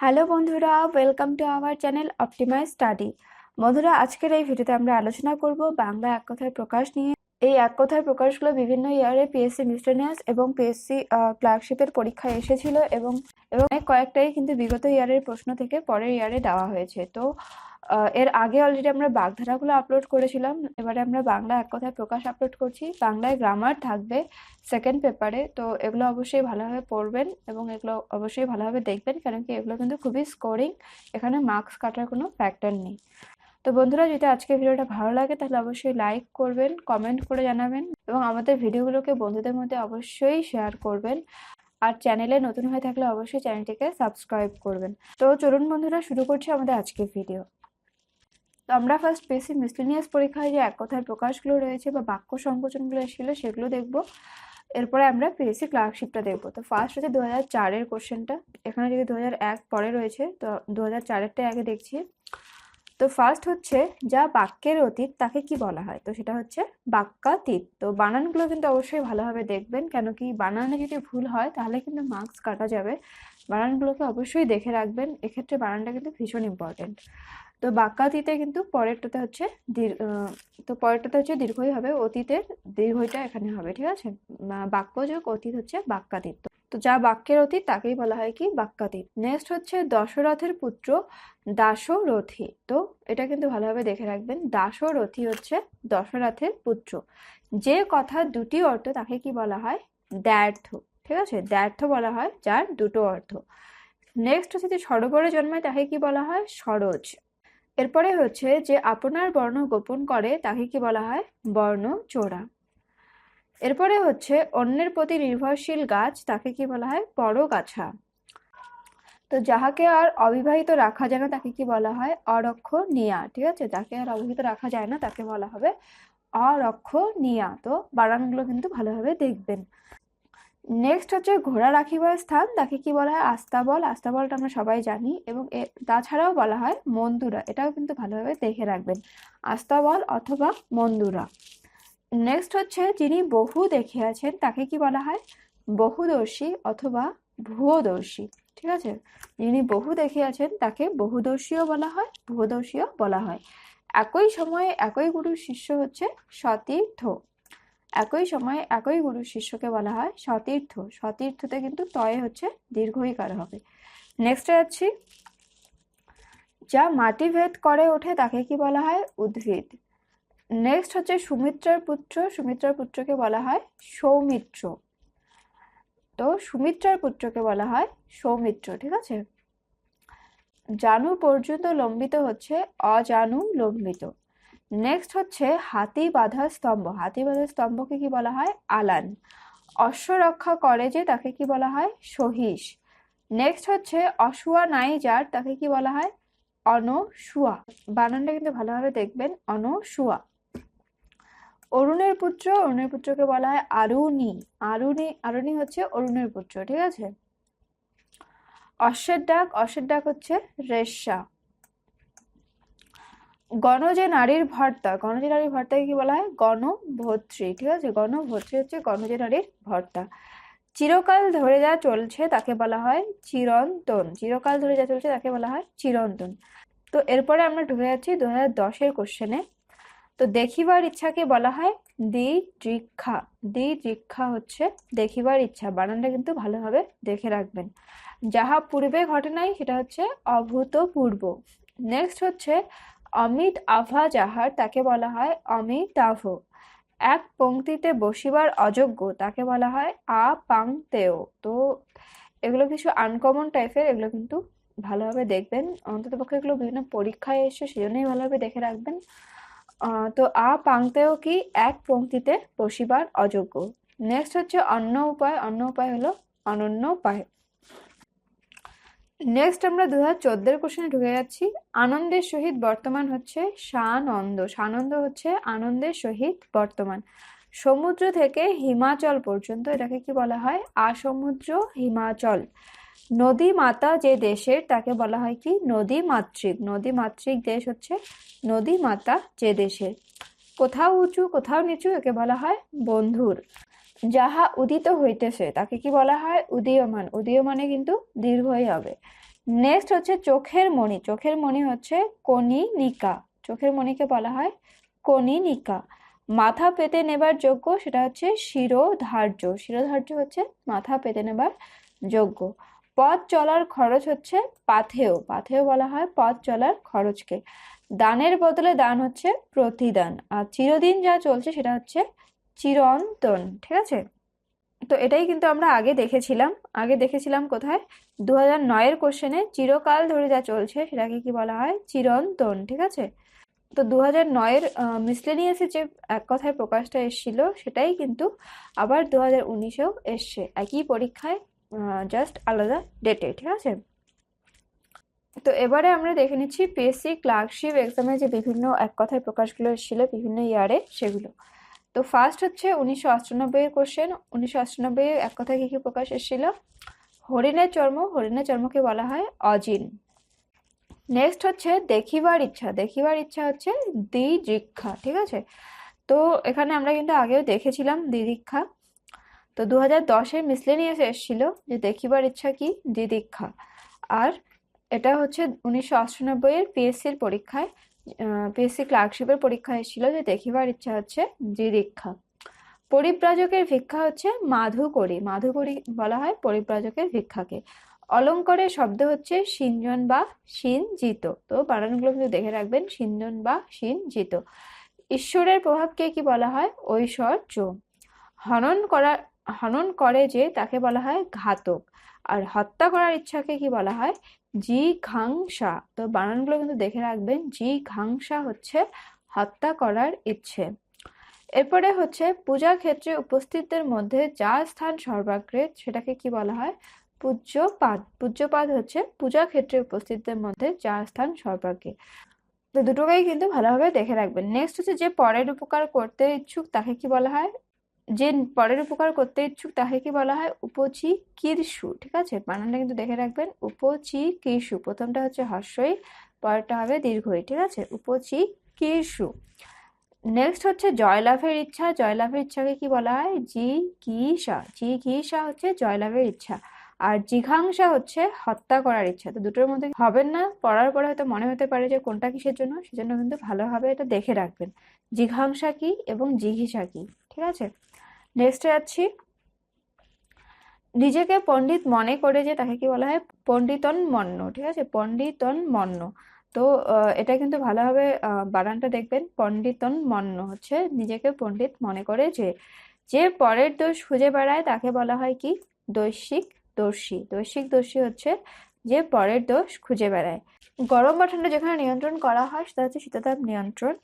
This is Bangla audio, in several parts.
হ্যালো বন্ধুরা, welcome to our channel optimize study. বন্ধুরা, আজকের এই ভিডিওতে আমরা আলোচনা করব বাংলা এক কথায় প্রকাশ নিয়ে। এই এক কথায় প্রকাশগুলো বিভিন্ন ইয়ারে পিএসসি মিস্টেনিয়াস এবং পিএসসি ক্লার্কশিপের পরীক্ষায় এসেছিল এবং এবং কয়েকটাই কিন্তু বিগত ইয়ারের প্রশ্ন থেকে পরের ইয়ারে দেওয়া হয়েছে। তো এর আগে অলরেডি আমরা বাগধারাগুলো আপলোড করেছিলাম। এবারে আমরা বাংলা এক কথায় প্রকাশ আপলোড করছি। বাংলায় গ্রামার থাকবে সেকেন্ড পেপারে তো এগুলো অবশ্যই ভালোভাবে পড়বেন এবং এগুলো অবশ্যই ভালোভাবে দেখবেন, কারণ কি এগুলো কিন্তু খুবই স্কোরিং এখানে মার্কস কাটার কোনো ফ্যাক্টর নেই। তো বন্ধুরা, যদি আজকে ভিডিওটা ভালো লাগে, তাহলে অবশ্যই লাইক করবেন কমেন্ট করে জানাবেন এবং আমাদের ভিডিওগুলোকে বন্ধুদের মধ্যে অবশ্যই শেয়ার করবেন। আর চ্যানেলে নতুন হয়ে থাকলে অবশ্যই চ্যানেলটিকে সাবস্ক্রাইব করবেন। তো চলুন বন্ধুরা, শুরু করছি আমাদের আজকের ভিডিও তো আমরা ফার্স্ট বেসি মিসলিনিয়াস পরীক্ষায় যে এক কথায় প্রকাশগুলো রয়েছে বা বাক্য সংকোচনগুলো এসেছিল সেগুলো দেখব। এরপরে আমরা পিএসসি ক্লার্কশিপটা দেখব। তো ফার্স্ট হচ্ছে দু হাজার চারের কোশ্চেনটা এখানে যদি দু হাজার এক পরে রয়েছে, তো দু হাজার চারেরটা আগে দেখছি। তো ফার্স্ট হচ্ছে যা বাক্যের অতীত তাকে কি বলা হয়? তো সেটা হচ্ছে বাক্যাতীত। তো বানানগুলো কিন্তু অবশ্যই ভালোভাবে দেখবেন, কেন কি বানানে যদি ভুল হয় তাহলে কিন্তু মার্কস কাটা যাবে। বানানগুলোকে অবশ্যই দেখে রাখবেন। এক্ষেত্রে বানানটা কিন্তু ভীষণ ইম্পর্টেন্ট তো বাক্যাতীতে কিন্তু পরেরটাতে হচ্ছে দীর- আহ, তো পরেরটাতে হচ্ছে দীর্ঘই হবে অতীতের দীর্ঘইটা এখানে হবে ঠিক আছে? বা- বাক্য যোগ অতীত হচ্ছে বাক্যাতীত। তো যা বাক্যের অতীত তাকেই বলা হয় কি? বাক্যাতীত। নেক্সট হচ্ছে দশরথের পুত্র দাশরথী। তো এটা কিন্তু ভালোভাবে দেখে রাখবেন দাশরথী হচ্ছে দশরথের পুত্র। যে কথা দুটি অর্থ তাকে কি বলা হয়? দ্যার্থ ঠিক আছে? দ্যার্থ বলা হয় যার দুটো অর্থ। নেক্সট হচ্ছে যে সরোবরে জন্মায় তাকে কি বলা হয়? সরোজ। এরপরে হচ্ছে যে আপনার বর্ণ গোপন করে তাকে কি বলা হয়? বর্ণ চোরা। এরপরে হচ্ছে অন্যের প্রতি নির্ভরশীল গাছ তাকে কি বলা হয়? পরগাছা। তো যাহাকে আর অবিবাহিত রাখা যায় না তাকে কি বলা হয়? অরক্ষ নিয়া ঠিক আছে? যাকে আর অবিবাহিত রাখা যায় না তাকে বলা হবে অরক্ষ নিয়া তো বানানগুলো কিন্তু ভালোভাবে দেখবেন। নেক্সট হচ্ছে ঘোড়া রাখিবার স্থান, তাকে কি বলা হয়? আস্তাবল আস্তাবলটা আমরা সবাই জানি এবং তাছাড়াও বলা হয় মন্দুরা। এটাও কিন্তু ভালোভাবে দেখে রাখবেন। আস্তাবল অথবা মন্দুরা। নেক্সট হচ্ছে যিনি বহু দেখিয়াছেন তাকে কি বলা হয়? বহুদর্শী অথবা ভুয়দর্শী। ঠিক আছে? যিনি বহু দেখিয়াছেন তাকে বহুদর্শীও বলা হয়, ভুয়দর্শীও বলা হয়। একই সময়ে একই গুরুর শিষ্য হচ্ছে সতীর্থ। একই সময়ে একই গুরু শিষ্যকে বলা হয় সতীর্থ। সতীর্থতে কিন্তু তয়ে হচ্ছে দীর্ঘইকার হবে। নেক্সটে যাচ্ছি। যা মাটি ভেদ করে ওঠে তাকে কি বলা হয়? উদ্ভিদ। নেক্সট হচ্ছে সুমিত্রার পুত্র। সুমিত্রার পুত্রকে বলা হয় সৌমিত্র। তো সুমিত্রার পুত্রকে বলা হয় সৌমিত্র, ঠিক আছে? জানু পর্যন্ত লম্বিত হচ্ছে অজানু লম্বিত নেক্সট হচ্ছে হাতি বাঁধা স্তম্ভ। হাতি বাঁধা স্তম্ভকে কি বলা হয়? আলান। অশ্ব রক্ষা করে যে তাকে কি বলা হয়? সহিস নেক্সট হচ্ছে অশুয়া নাই যার তাকে কি বলা হয়? অনসুয়া বানানটা কিন্তু ভালোভাবে দেখবেন অনসুয়া অরুণের পুত্র, অরুণের পুত্রকে বলা হয় আরুণী। আরুণী আরুণী হচ্ছে অরুণের পুত্র, ঠিক আছে? অশ্বের ডাক অশ্বের ডাক হচ্ছে রেশা গণজে নারীর ভর্তা, গণজে নারীর ভর্তাকে কি বলা হয়? গণভর্ত্রী ঠিক আছে? গণভর্ত্রী হচ্ছে গণজে নারীর ভর্তা। চিরকাল ধরে যা চলছে তাকে বলা হয় চিরন্তন। চিরকাল ধরে যা চলছে তাকে বলা হয় চিরন্তন। তো এরপরে আমরা ঢুকে যাচ্ছি দু হাজার দশের কোশ্চেনে তো দেখিবার ইচ্ছাকে বলা হয় দি দৃক্ষা দৃক্ষা হচ্ছে দেখিবার ইচ্ছা। বানানটা কিন্তু ভালোভাবে দেখে রাখবেন। যাহা পূর্বে ঘটে নাই সেটা হচ্ছে অভূতপূর্ব। নেক্সট হচ্ছে অমিত আভা যাহার, তাকে বলা হয় অমিত অমিতাভ। এক পংক্তিতে বসিবার অযোগ্য, তাকে বলা হয় আ পাংতেও তো এগুলো কিছু আনকমন টাইপের এগুলো কিন্তু ভালোভাবে দেখবেন। অন্ততপক্ষে এগুলো বিভিন্ন পরীক্ষায় এসে সেজন্যই ভালোভাবে দেখে রাখবেন। তো আ পাংতেও কি এক পংক্তিতে বসিবার অযোগ্য? নেক্সট হচ্ছে অন্য উপায়। অন্য উপায় হলো অনন্য উপায়। নেক্সট আমরা দু হাজার চোদ্দের কোশ্চেনে ঢুকে যাচ্ছি। আনন্দের সহিত বর্তমান হচ্ছে সানন্দ। সানন্দ হচ্ছে আনন্দের সহিত বর্তমান। সমুদ্র থেকে হিমাচল পর্যন্ত এটাকে কি বলা হয়? আসমুদ্র হিমাচল। নদী মাতা যে দেশের, তাকে বলা হয় কি? নদী মাতৃক। নদী মাতৃক দেশ হচ্ছে নদী মাতা যে দেশের। কোথাও উঁচু, কোথাও নিচু একে বলা হয় বন্ধুর। যাহা উদিত হইতেছে, তাকে কি বলা হয়? উদীয়মান। উদীয়মানে কিন্তু দীর্ঘই হবে। নেক্সট হচ্ছে চোখের মণি। চোখের মণি হচ্ছে কনিনিকা চোখের মণিকে বলা হয় কনিনিকা মাথা পেতে নেবার যোগ্য সেটা হচ্ছে শিরোধার্য। শিরোধার্য হচ্ছে মাথা পেতে নেবার যোগ্য। পথ চলার খরচ হচ্ছে পাথেয়। পাথেয় বলা হয় পথ চলার খরচকে। দানের বদলে দান হচ্ছে প্রতিদান। আর চিরদিন যা চলছে সেটা হচ্ছে চিরন্তন, ঠিক আছে? তো এটাই কিন্তু আমরা আগে দেখেছিলাম। আগে দেখেছিলাম কোথায়? দু হাজার নয়ের কোশ্চেনে চিরকাল ধরে যা চলছে সেটাকে কি বলা হয়? চিরন্তন, ঠিক আছে? তো দু হাজার নয়ের মিসলেনিয়াসে যে এক কথায় প্রকাশটা এসেছিল সেটাই কিন্তু আবার দু হাজার উনিশেও এসছে। একই পরীক্ষায় জাস্ট আলাদা ডেটে ঠিক আছে? তো এবারে আমরা দেখে নিচ্ছি পিএসসি ক্লার্কশিপ এক্সামে যে বিভিন্ন এক কথায় প্রকাশগুলো এসেছিল বিভিন্ন ইয়ারে সেগুলো। তো ফার্স্ট হচ্ছে উনিশশো আটানব্বইয়ের কোশ্চেন উনিশশো আটানব্বই এক কথায় কী কী প্রকাশ এসেছিল? হরিণের চর্ম, হরিণের চর্মকে বলা হয় অজিন। নেক্সট হচ্ছে দেখিবার ইচ্ছা। দেখিবার ইচ্ছা হচ্ছে দিদৃক্ষা ঠিক আছে? তো এখানে আমরা কিন্তু আগেও দেখেছিলাম দিদীক্ষা তো দু হাজার দশের মিসলেনিয়াসে এসেছিল যে দেখিবার ইচ্ছা কি? দিদীক্ষা আর এটা হচ্ছে উনিশশো আটানব্বইয়ের পিএসসির পরীক্ষায়। পিএসসি ক্লার্কশিপের পরীক্ষা এসেছিল যে দেখিবার ইচ্ছা হচ্ছে দিদীক্ষা পরিব্রাজকের ভিক্ষা হচ্ছে মাধুকরী। মাধুকরী বলা হয় পরিব্রাজকের ভিক্ষাকে। অলঙ্করের শব্দ হচ্ছে সিঞ্জন বা সিনজিত তো বানানগুলো কিন্তু দেখে রাখবেন, সিঞ্জন বা সিনজিত ঈশ্বরের প্রভাবকে কি বলা হয়? ঐশ্বর্য। হনন করা হনন করে যে তাকে বলা হয় ঘাতক। আর হত্যা করার ইচ্ছাকে কি বলা হয়? জি ঘাংসা তো বানানগুলো কিন্তু দেখে রাখবেন জি ঘাংসা হচ্ছে হত্যা করার ইচ্ছে। এরপরে হচ্ছে পূজা ক্ষেত্রে উপস্থিতদের মধ্যে যা স্থান সর্বাগ্রে সেটাকে কি বলা হয়? পূজ্যপাদ। পূজ্যপাদ হচ্ছে পূজা ক্ষেত্রে উপস্থিতদের মধ্যে যা স্থান সর্বাগ্রে। তো দুটোকেই কিন্তু ভালোভাবে দেখে রাখবেন। নেক্সট হচ্ছে যে পরের উপকার করতে ইচ্ছুক তাকে কি বলা হয়? যে পরের উপকার করতে ইচ্ছুক তাকে কি বলা হয়? উপচি কীর্ষু ঠিক আছে? বানানটা কিন্তু দেখে রাখবেন। উপচি কীর্ষু প্রথমটা হচ্ছে হর্ষই, পরেরটা হবে দীর্ঘই, ঠিক আছে? উপচি কীর্ষু নেক্সট হচ্ছে জয়লাভের ইচ্ছা। জয়লাভের ইচ্ছাকে কি বলা হয়? জি ঘিসা জি ঘিসা হচ্ছে জয়লাভের ইচ্ছা। আর জিঘাংসা হচ্ছে হত্যা করার ইচ্ছা। তো দুটোর মধ্যে হবেন না, পড়ার পরে হয়তো মনে হতে পারে যে কোনটা কিসের জন্য, সেজন্য কিন্তু ভালোভাবে এটা দেখে রাখবেন। জিঘাংসা কি এবং জিঘিসা কি, ঠিক আছে? নেক্সটে যাচ্ছি। নিজেকে পণ্ডিত মনে করে যে তাকে কি বলা হয়? পণ্ডিতন মন্ন, ঠিক আছে? পণ্ডিতন মন্ন। তো এটা কিন্তু ভালোভাবে বানানটা দেখবেন। পণ্ডিতন মন্ন হচ্ছে নিজেকে পণ্ডিত মনে করে যে যে পরের দোষ খুঁজে বেড়ায় তাকে বলা হয় কি? দৈশিক দর্শী দৈশিক দর্শী হচ্ছে যে পরের দোষ খুঁজে বেড়ায়। গরম বা ঠান্ডা যেখানে নিয়ন্ত্রণ করা হয়, সেটা হচ্ছে শীততাপ নিয়ন্ত্রণ।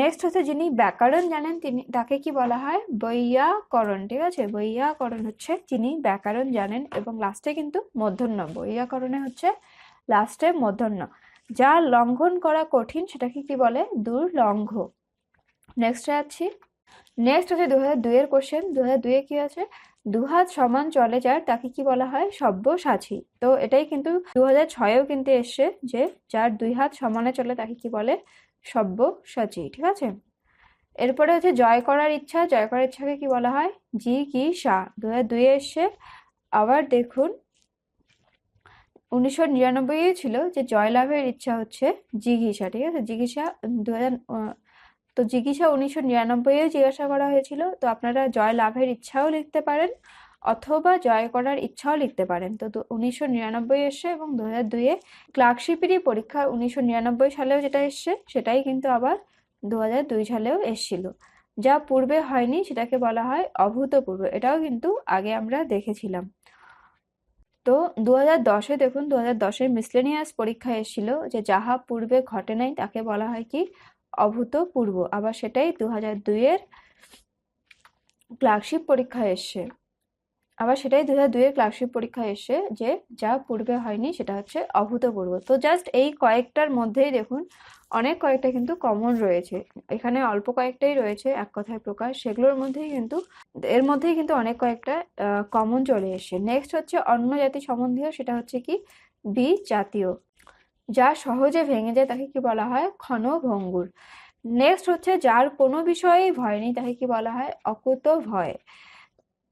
নেক্সট হচ্ছে যিনি ব্যাকরণ জানেন, তিনি, তাকে কি বলা হয়? বৈয়াকরণ, ঠিক আছে? বৈয়াকরণ হচ্ছে যিনি ব্যাকরণ জানেন এবং লাস্টে কিন্তু মূর্ধন্য বৈয়াকরণে হচ্ছে লাস্টে মূর্ধন্য যা লঙ্ঘন করা কঠিন, সেটাকে কি বলে? দুর্লঙ্ঘ। নেক্সটে আছি। নেক্সট হচ্ছে দু হাজার দুইয়ের কোশ্চেন দু হাজার দুইয়ে কি আছে? দুহাত সমান চলে যার, তাকে কি বলা হয়? সব্যসাচী তো এটাই কিন্তু দু হাজার ছয়েও কিন্তু এসছে যে যার দুই হাত সমানে চলে তাকে কি বলে? সব্যসাচী ঠিক আছে? এরপরে হচ্ছে জয় করার ইচ্ছা। জয় করার ইচ্ছাকে কি বলা হয়? জি কি সা। দু হাজার দুইয়ে এসছে। আবার দেখুন, উনিশশো নিরানব্বই ছিল যে জয়লাভের ইচ্ছা হচ্ছে জিঘিসা ঠিক আছে? জিঘিসা দু হাজার তো জিজ্ঞাসা উনিশশো নিরানব্বইয়ে জিজ্ঞাসা করা হয়েছিল, তো আপনারা জয় লাভের ইচ্ছাও লিখতে পারেন অথবা জয় করার ইচ্ছাও লিখতে পারেন। তো উনিশশো নিরানব্বই এসছে এবং দু হাজার দুইয়ে ক্লার্কশিপেরই পরীক্ষা উনিশশো নিরানব্বই সালেও যেটা এসছে, সেটাই কিন্তু আবার দু হাজার দুই সালেও এসছিল। যা পূর্বে হয়নি সেটাকে বলা হয় অভূতপূর্ব, এটাও কিন্তু আগে আমরা দেখেছিলাম। তো দু হাজার দশে দেখুন দু হাজার দশের মিসলেনিয়াস পরীক্ষা এসেছিল, যে যাহা পূর্বে ঘটে নাই তাকে বলা হয় কি অভূতপূর্ব। আবার সেটাই দু হাজার দুইয়ের ক্লার্কশিপ পরীক্ষায় এসছে আবার সেটাই দু হাজার দুইয়ের ক্লার্কশিপ পরীক্ষায় এসে যে যা পূর্বে হয়নি সেটা হচ্ছে অভূতপূর্ব। তো জাস্ট এই কয়েকটার মধ্যেই দেখুন, অনেক কয়েকটা কিন্তু কমন রয়েছে। এখানে অল্প কয়েকটাই রয়েছে এক কথায় প্রকাশ। সেগুলোর মধ্যেই কিন্তু, এর মধ্যেই কিন্তু অনেক কয়েকটা কমন চলে এসে নেক্সট হচ্ছে অন্য জাতি সম্বন্ধীয়, সেটা হচ্ছে কি? বি জাতীয় যা সহজে ভেঙে যায় তাকে কি বলা হয়? ক্ষণভঙ্গুর। নেক্সট হচ্ছে, যার কোনো বিষয়েই ভয় নেই তাকে কি বলা হয়? অকুত ভয়।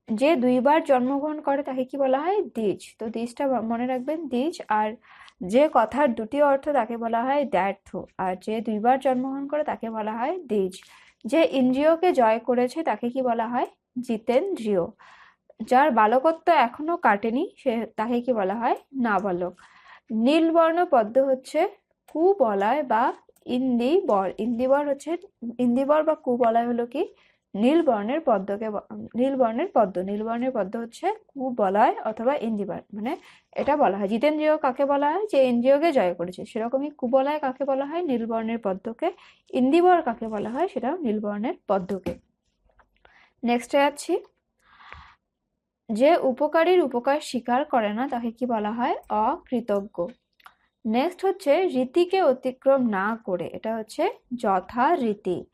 যে দুইবার জন্মগ্রহণ করে তাকে কি বলা হয়? দ্বিজ। তো দ্বিজটা মনে রাখবেন, দ্বিজ। আর যে কথার দুটি অর্থ তাকে বলা হয় দ্ব্যর্থ। আর যে দুইবার জন্মগ্রহণ করে তাকে বলা হয় দ্বিজ। যে ইন্দ্রিয়কে জয় করেছে তাকে কি বলা হয়? জিতেন্দ্রিয়। যার বালকত্ব এখনও কাটেনি, সে তাকে কি বলা হয়? নাবালক। নীলবর্ণ পদ্ম হচ্ছে কুবলয় বা ইন্দিবর। ইন্দিবর হচ্ছে, ইন্দিবর বা কুবলয় হলো কি? নীলবর্ণের পদ্মকে নীলবর্ণের পদ্ম। নীলবর্ণের পদ্ম হচ্ছে কুবলয় অথবা ইন্দিবর। মানে এটা বলা হয়। জিতেন্দ্রীয় কাকে বলা হয়? যে ইন্দ্রিয়কে জয় করেছে। সেরকমই কুবলয় কাকে বলা হয়? নীলবর্ণের পদ্মকে। ইন্দিবর কাকে বলা হয়? সেটাও নীলবর্ণের পদ্মকে। নেক্সটে যাচ্ছি। যে উপকারীর উপকার স্বীকার করে না, তাকে কি বলা হয়? অকৃতজ্ঞ। নেক্সট হচ্ছে রীতিকে অতিক্রম না করে। এটা হচ্ছে যথা রীতি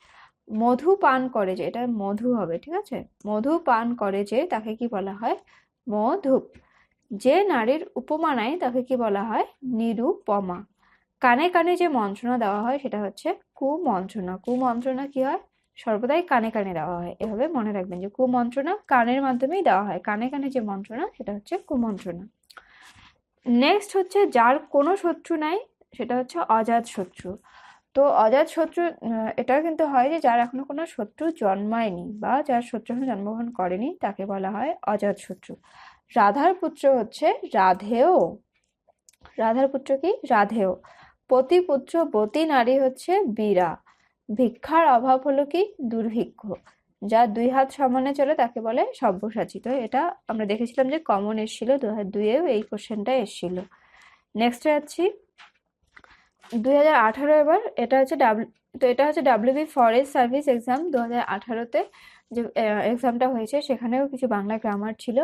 মধু পান করে যে, এটা মধু হবে, ঠিক আছে? মধু পান করে যে, তাকে কি বলা হয়? মধুপ যে নারীর উপমানায় তাকে কি বলা হয়? নিরুপমা। কানে কানে যে মন্ত্রণা দেওয়া হয়, সেটা হচ্ছে কুমন্ত্রণা। কুমন্ত্রণা কি হয়? সর্বদাই কানে কানে দেওয়া হয়। এভাবে মনে রাখবেন যে কুমন্ত্রণা কানের মাধ্যমেই দেওয়া হয়। কানে কানে যে মন্ত্রণা, সেটা হচ্ছে কুমন্ত্রণা। নেক্সট হচ্ছে যার কোনো শত্রু নাই, সেটা হচ্ছে অজাত শত্রু। তো অজাত শত্রু এটাও কিন্তু হয় যে যার এখনও কোনো শত্রু জন্মায়নি বা যার শত্রু জন্মগ্রহণ করেনি, তাকে বলা হয় অজাত শত্রু। রাধার পুত্র হচ্ছে রাধেয়। রাধার পুত্র কি? রাধেয়। পতিপুত্র বতী নারী হচ্ছে বীরা। ভিক্ষার অভাব হলো কি? দুর্ভিক্ষ। যা দুই হাত সমানে চলে তাকে বলে সব্যসাচী তো এটা আমরা দেখেছিলাম যে কমন এসেছিল দু হাজার দুইয়েও এই কোশ্চেনটা এসেছিল। নেক্সট যাচ্ছি। দুই হাজার আঠারো এবার এটা হচ্ছে ডাব্লিউ তো এটা হচ্ছে ডাব্লিউবি ফরেস্ট সার্ভিস এক্সাম দু হাজার আঠারোতে যে এক্সামটা হয়েছে, সেখানেও কিছু বাংলা গ্রামার ছিল।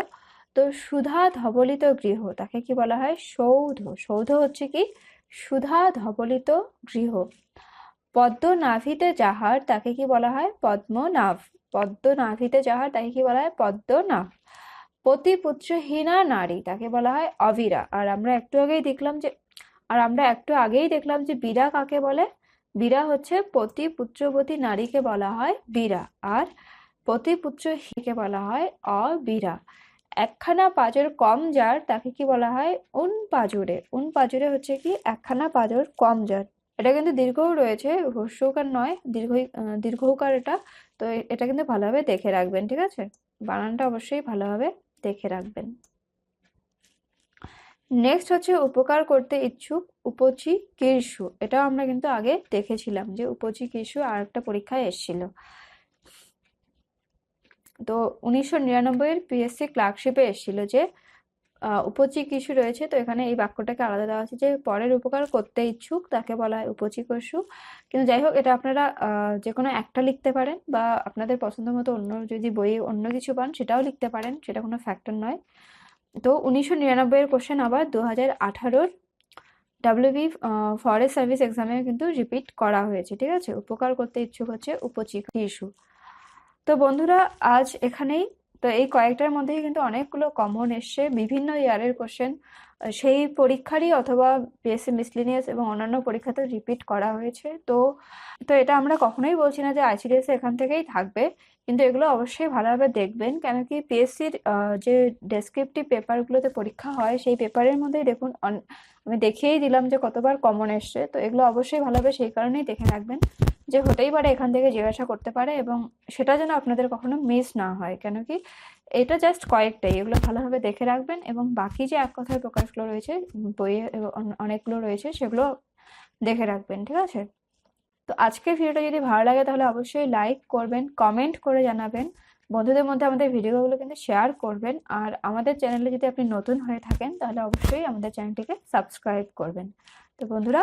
তো সুধা ধবলিত গৃহ, তাকে কি বলা হয়? সৌধ। সৌধ হচ্ছে কি? সুধা ধবলিত গৃহ। পদ্ম নাভিতে যাহার, তাকে কি বলা হয়? পদ্মনাভ। পদ্মনাভিতে যাহার, তাকে কি বলা হয়? পদ্মনাভ। পতিপুত্রহীনা নারী, তাকে বলা হয় অবিরা। আর আমরা একটু আগেই দেখলাম যে, আর আমরা একটু আগেই দেখলাম যে, বীরা কাকে বলে? বীরা হচ্ছে পতি পুত্রবতী নারীকে বলা হয় বীরা। আর পতি পুত্রহীনকে বলা হয় অবীরা। একখানা পাজর কম যার, তাকে কি বলা হয়? উন পাজরে উন পাজরে হচ্ছে কি? একখানা পাঁজর কম যার। এটা কিন্তু দীর্ঘও রয়েছে হ্রস্বকার নয়, দীর্ঘ দীর্ঘকার এটা। তো এটা কিন্তু ভালোভাবে দেখে রাখবেন, ঠিক আছে? বানানটা অবশ্যই ভালোভাবে দেখে রাখবেন। নেক্সট হচ্ছে উপকার করতে ইচ্ছুক উপচি কীর্ষু এটাও আমরা কিন্তু আগে দেখেছিলাম যে উপচি কীর্ষু আর একটা পরীক্ষায় এসেছিল। তো উনিশশো নিরানব্বইয়ের পিএসসি ক্লার্কশিপে এসেছিল যে উপচি কীর্ষু রয়েছে, তো এখানে এই বাক্যটাকে আলাদা দেওয়া আছে যে পরের উপকার করতে ইচ্ছুক, তাকে বলা হয় উপচি কীর্ষু কিন্তু যাই হোক, এটা আপনারা যে কোনো একটা লিখতে পারেন বা আপনাদের পছন্দ মতো অন্য যদি বইয়ে অন্য কিছু পান, সেটাও লিখতে পারেন, সেটা কোনো ফ্যাক্টর নয়। তো উনিশশো নিরানব্বইয়ের কোশ্চেন আবার দু হাজার আঠারোর ডাব্লিউবি ফরেস্ট সার্ভিস এক্সামে কিন্তু রিপিট করা হয়েছে, ঠিক আছে? উপকার করতে ইচ্ছুক হচ্ছে উপচিক ইস্যু তো বন্ধুরা, আজ এখানেই তো এই কয়েকটার মধ্যেই কিন্তু অনেকগুলো কমন এসছে, বিভিন্ন ইয়ারের কোশ্চেন সেই পরীক্ষারই অথবা পিএসসি মিসলিনিয়াস এবং অন্যান্য পরীক্ষাতে রিপিট করা হয়েছে। তো তো এটা আমরা কখনোই বলছি না যে আইসিডিএস এখান থেকেই থাকবে, কিন্তু এগুলো অবশ্যই ভালোভাবে দেখবেন। কেন কি পিএসসির যে ডেসক্রিপটিভ পেপারগুলোতে পরীক্ষা হয়, সেই পেপারের মধ্যেই দেখুন আমি দেখিয়েই দিলাম যে কতবার কমন এসছে। তো এগুলো অবশ্যই ভালোভাবে সেই কারণেই দেখে রাখবেন। যে হতেই পারে এখান থেকে জিজ্ঞাসা করতে পারে এবং সেটা যেন আপনাদের কখনো মিস না হয়। কেন কি এটা জাস্ট কয়েকটাই, এগুলো ভালোভাবে দেখে রাখবেন এবং বাকি যে এক কথায় প্রকাশগুলো রয়েছে, বইয়ে অনেকগুলো রয়েছে, সেগুলো দেখে রাখবেন, ঠিক আছে? তো আজকের ভিডিওটা যদি ভালো লাগে তাহলে অবশ্যই লাইক করবেন কমেন্ট করে জানাবেন। বন্ধুদের মধ্যে আমাদের ভিডিওগুলো কিন্তু শেয়ার করবেন। আর আমাদের চ্যানেলে যদি আপনি নতুন হয়ে থাকেন তাহলে অবশ্যই আমাদের চ্যানেলটিকে সাবস্ক্রাইব করবেন। তো বন্ধুরা